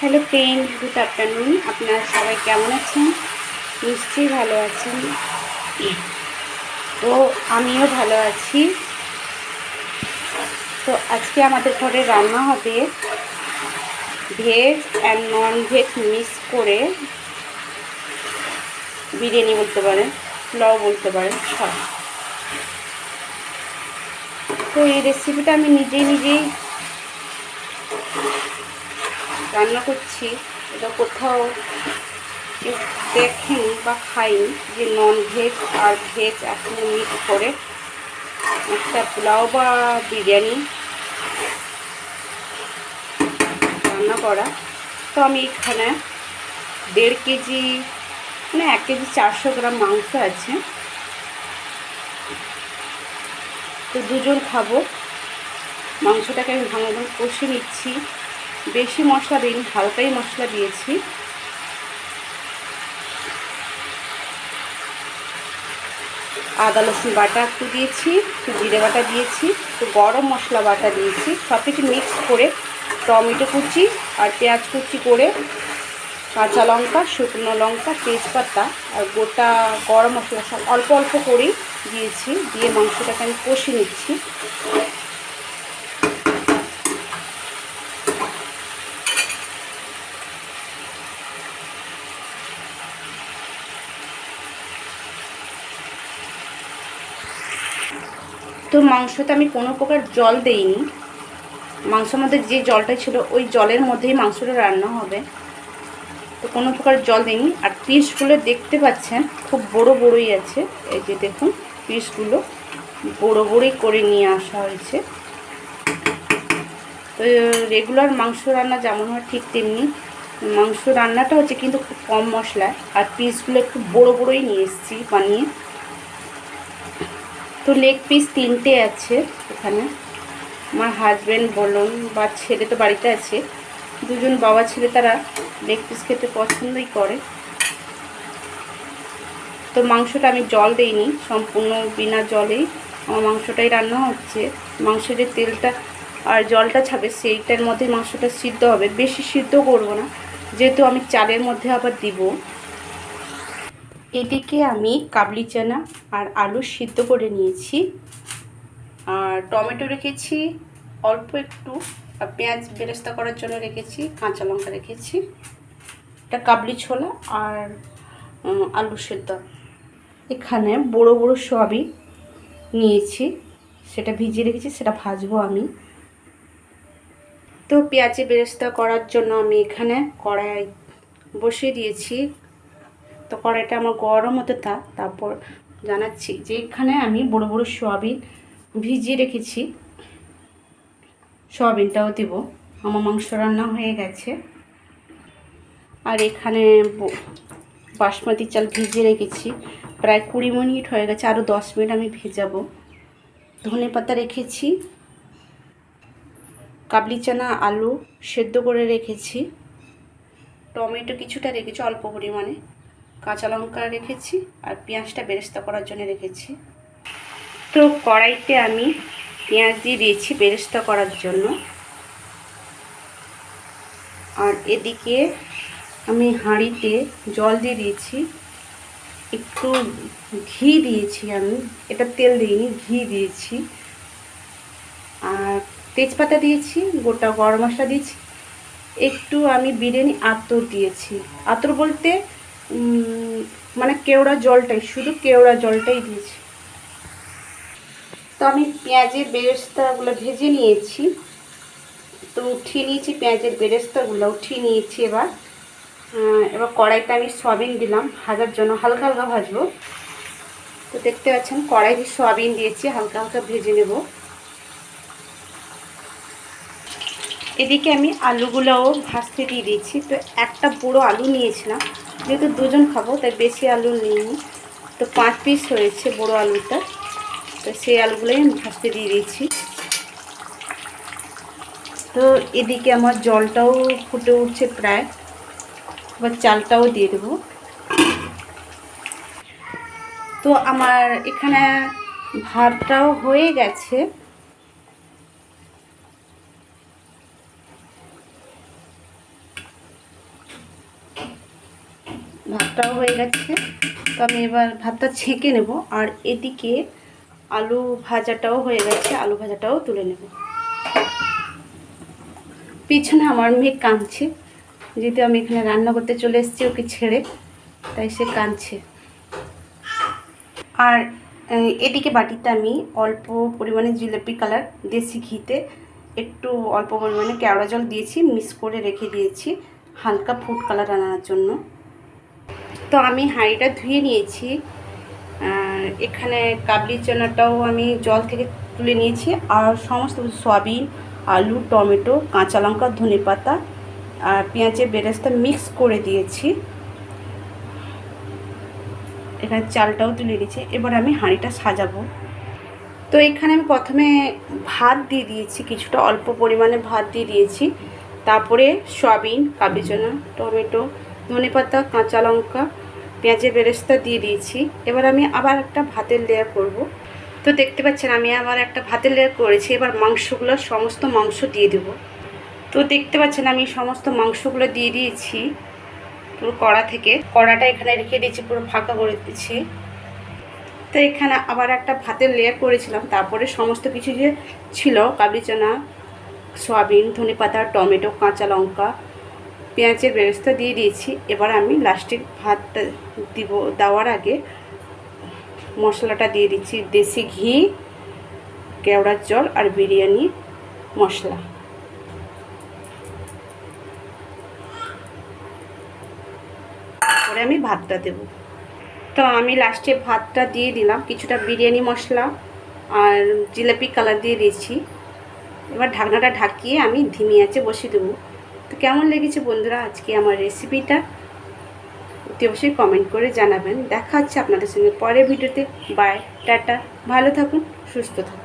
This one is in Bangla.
হ্যালো ফ্রেন্ড গুড আফটারনুন আপনারা সবাই কেমন আছেন? নিশ্চয়ই ভালো আছেন। তো আমিও ভালো আছি। তো আজকে আমাদের ঘরে রান্না হবে veg and non veg mix করে বিরিয়ানি বলতে পারেন, পোলাও বলতে পারেন, সব। তো এই রেসিপিটা আমি নিজেই নিজেই রান্না করছি, এটা কোথাও কেউ দেখেনি বা খাইনি, যে নন ভেজ আর ভেজ একসাথে মিক্স করে। একটা পোলাও বা বিরিয়ানি রান্না করা। তো আমি এখানে দেড় কেজি মানে এক কেজি চারশো গ্রাম মাংস আছে। তো দুজন খাব। মাংসটাকে আমি ভালো ভাঙ কষে নিচ্ছি। বেশি মশলা দিন হালকাই মশলা দিয়েছি। আদা, রসুন বাটা একটু দিয়েছি, একটু জিরে বাটা দিয়েছি, একটু গরম মশলা বাটা দিয়েছি সব কিছু মিক্স করে টমেটো কুচি আর পেঁয়াজ কুচি করে কাঁচা লঙ্কা, শুকনো লঙ্কা, তেজপাতা আর গোটা গরম মশলা সব অল্প অল্প করেই দিয়েছি, দিয়ে মাংসটাকে আমি কষে নিচ্ছি। তো মাংসতে আমি কোনো প্রকার জল দেইনি। মাংসের মধ্যে যে জলটা ছিল, ওই জলের মধ্যেই মাংসটা রান্না হবে। তো কোনো প্রকার জল দিইনি। আর পিসগুলো দেখতে পাচ্ছেন, খুব বড় বড়ই আছে। এই যে দেখুন পিসগুলো বড় বড়ই করে নিয়ে আসা হয়েছে। তো রেগুলার মাংস রান্না যেমন হয় ঠিক তেমনি। মাংস রান্নাটা হচ্ছে কিন্তু খুব কম মশলায়। আর পিসগুলো একটু বড় বড়ই নিয়ে এসেছি বানিয়ে। তো লেগ পিস তিনটে আছে এখানে। আমার হাজব্যান্ড বলুন বা ছেলে তো বাড়িতে আছে। দুজন বাবা ছেলে তারা লেগ পিস খেতে পছন্দই করে। তো মাংসটা আমি জল দেইনি, সম্পূর্ণ বিনা জলেই। আমার মাংসটাই রান্না হচ্ছে। মাংসের যে তেলটা আর জলটা ছাবে সেইটার মধ্যে মাংসটা সিদ্ধ হবে। বেশি সিদ্ধ করব না, যেহেতু আমি চালের মধ্যে আবার দিব। এদিকে আমি কাবলি চানা আর আলু সিদ্ধ করে নিয়েছি। আর টমেটো রেখেছি, অল্প একটু পেঁয়াজ বেরেস্তা করার জন্য রেখেছি, কাঁচা লঙ্কা রেখেছি এটা কাবলি ছোলা আর আলু সেদ্ধ। এখানে বড় বড় সয়াবিন নিয়েছি, সেটা ভিজিয়ে রেখেছি, সেটা ভাজবো আমি। তো পেঁয়াজে বেরেস্তা করার জন্য আমি এখানে কড়াই বসিয়ে দিয়েছি তো কড়াইটা আমার গরম হতে থাক, তারপর জানাচ্ছি যে এখানে আমি বড় বড় সয়াবিন ভিজিয়ে রেখেছি। সয়াবিনটাও দেব। আমার মাংস রান্না হয়ে গেছে। আর এখানে বাসমতি চাল ভিজিয়ে রেখেছি। প্রায় কুড়ি মিনিট হয়ে গেছে আরও দশ মিনিট আমি ভেজাবো। ধনে পাতা রেখেছি। কাবলি চানা, আলু সেদ্ধ করে রেখেছি। টমেটো কিছুটা রেখেছি, অল্প পরিমাণে। কাঁচা লঙ্কা রেখেছি আর পেঁয়াজটা বেরেস্তা করার জন্য রেখেছি। তো কড়াইতে আমি পেঁয়াজ দিয়ে দিয়েছি বেরেস্তা করার জন্য। আর এদিকে আমি হাঁড়িতে জল দিয়ে দিয়েছি। একটু ঘি দিয়েছি আমি, এটা তেল দিইনি, ঘি দিয়েছি। আর তেজপাতা দিয়েছি, গোটা গরম মশলা দিয়েছি। একটু আমি বিরিয়ানি আতর দিয়েছি। আতর বলতে মানে কেওড়া জলটাই, শুধু কেওড়া জলটাই দিয়েছি। তো আমি পেঁয়াজের বেরেস্তাগুলো ভেজে নিয়েছি। তো উঠিয়ে নিয়েছি পেঁয়াজের বেরেস্তাগুলো, উঠিয়ে নিয়েছি এবার। এবার কড়াইতে আমি সয়াবিন দিলাম, ভাজার জন্য হালকা হালকা ভাজবো। তো দেখতে পাচ্ছেন কড়াইতে সয়াবিন দিয়েছি, হালকা হালকা ভেজে নেব। এদিকে আমি আলুগুলোও ভাজতে দিয়ে দিয়েছি। তো একটা বড়ো আলু নিয়েছিলাম, যেহেতু দুজন খাব, তাই বেশি আলু নিইনি। তো পাঁচ পিস হয়েছে বড় আলুটা। তো সেই আলুগুলোই আমি ভাজতে দিয়ে দিয়েছি। তো এদিকে আমার জলটাও ফুটে উঠছে প্রায়। এবার চালটাও দিয়ে দেবো। তো আমার এখানে ভাতটাও হয়ে গেছে। ভাতটাও হয়ে গেছে। তো আমি এবার ভাতটা ছেঁকে নেব আর এদিকে আলু ভাজাটাও হয়ে গেছে, আলু ভাজাটাও তুলে নেব। পিছনে আমার মেয়ে কাঁদছে, যেহেতু আমি এখানে রান্না করতে চলে এসেছি, ওকে ছেড়ে, তাই সে কাঁদছে। আর এদিকে বাটিতে আমি অল্প পরিমাণে জিলেপি কালার দেশি ঘিতে, একটু অল্প পরিমাণে কেওড়া জল দিয়েছি, মিক্স করে রেখে দিয়েছি, হালকা ফুড কালার আনার জন্য। তো আমি হাঁড়িটা ধুয়ে নিয়েছি। এখানে কাবলি চানাটাও আমি জল থেকে তুলে নিয়েছি। আর সমস্ত সয়াবিন, আলু, টমেটো, কাঁচা লঙ্কা, ধনে পাতা আর পেঁয়াজের বেরেস্তা মিক্স করে দিয়েছি। এখানে চালটাও তুলে দিয়েছি এবার আমি হাঁড়িটা সাজাবো। তো এখানে আমি প্রথমে ভাত দিয়ে দিয়েছি, কিছুটা অল্প পরিমাণে ভাত দিয়ে দিয়েছি। তারপরে সয়াবিন, কাবলি চানা, টমেটো, ধনে পাতা, কাঁচা লঙ্কা পেঁয়াজের বেরেস্তা দিয়ে দিয়েছি। এবার আমি আবার একটা ভাতের লেয়ার করব। তো দেখতে পাচ্ছেন, আমি আবার একটা ভাতের লেয়ার করেছি। এবার মাংসগুলো, সমস্ত মাংস দিয়ে দেবো। তো দেখতে পাচ্ছেন, আমি সমস্ত মাংসগুলো দিয়ে দিয়েছি পুরো কড়া থেকে। কড়াটা এখানে রেখে দিয়েছি, পুরো ফাঁকা করে দিচ্ছি তো এখানে আবার একটা ভাতের লেয়ার করেছিলাম। তারপরে সমস্ত কিছু যে ছিল, কাবলি চানা, সয়াবিন ধনে পাতা টমেটো, কাঁচা লঙ্কা পেঁয়াজের বেরেস্তা দিয়ে দিয়েছি। এবার আমি লাস্টে ভাতটা দিব, দেওয়ার আগে মশলাটা দিয়ে দিচ্ছি, দেশি ঘি কেওড়ার জল আর বিরিয়ানি মশলা। তারপরে আমি ভাতটা দেব। তো আমি লাস্টে ভাতটা দিয়ে দিলাম, কিছুটা বিরিয়ানি মশলা আর জিলাপি কালার দিয়ে দিয়েছি। এবার ঢাকনাটা ঢাকিয়ে আমি ধিমি আছে বসিয়ে দেবো। কেমন লেগেছে বন্ধুরা আজকে আমার রেসিপিটা অতি অবশ্যই কমেন্ট করে জানাবেন। দেখা হচ্ছে আপনাদের সঙ্গে পরের ভিডিওতে বাই টাটা। ভালো থাকুন, সুস্থ থাকুন।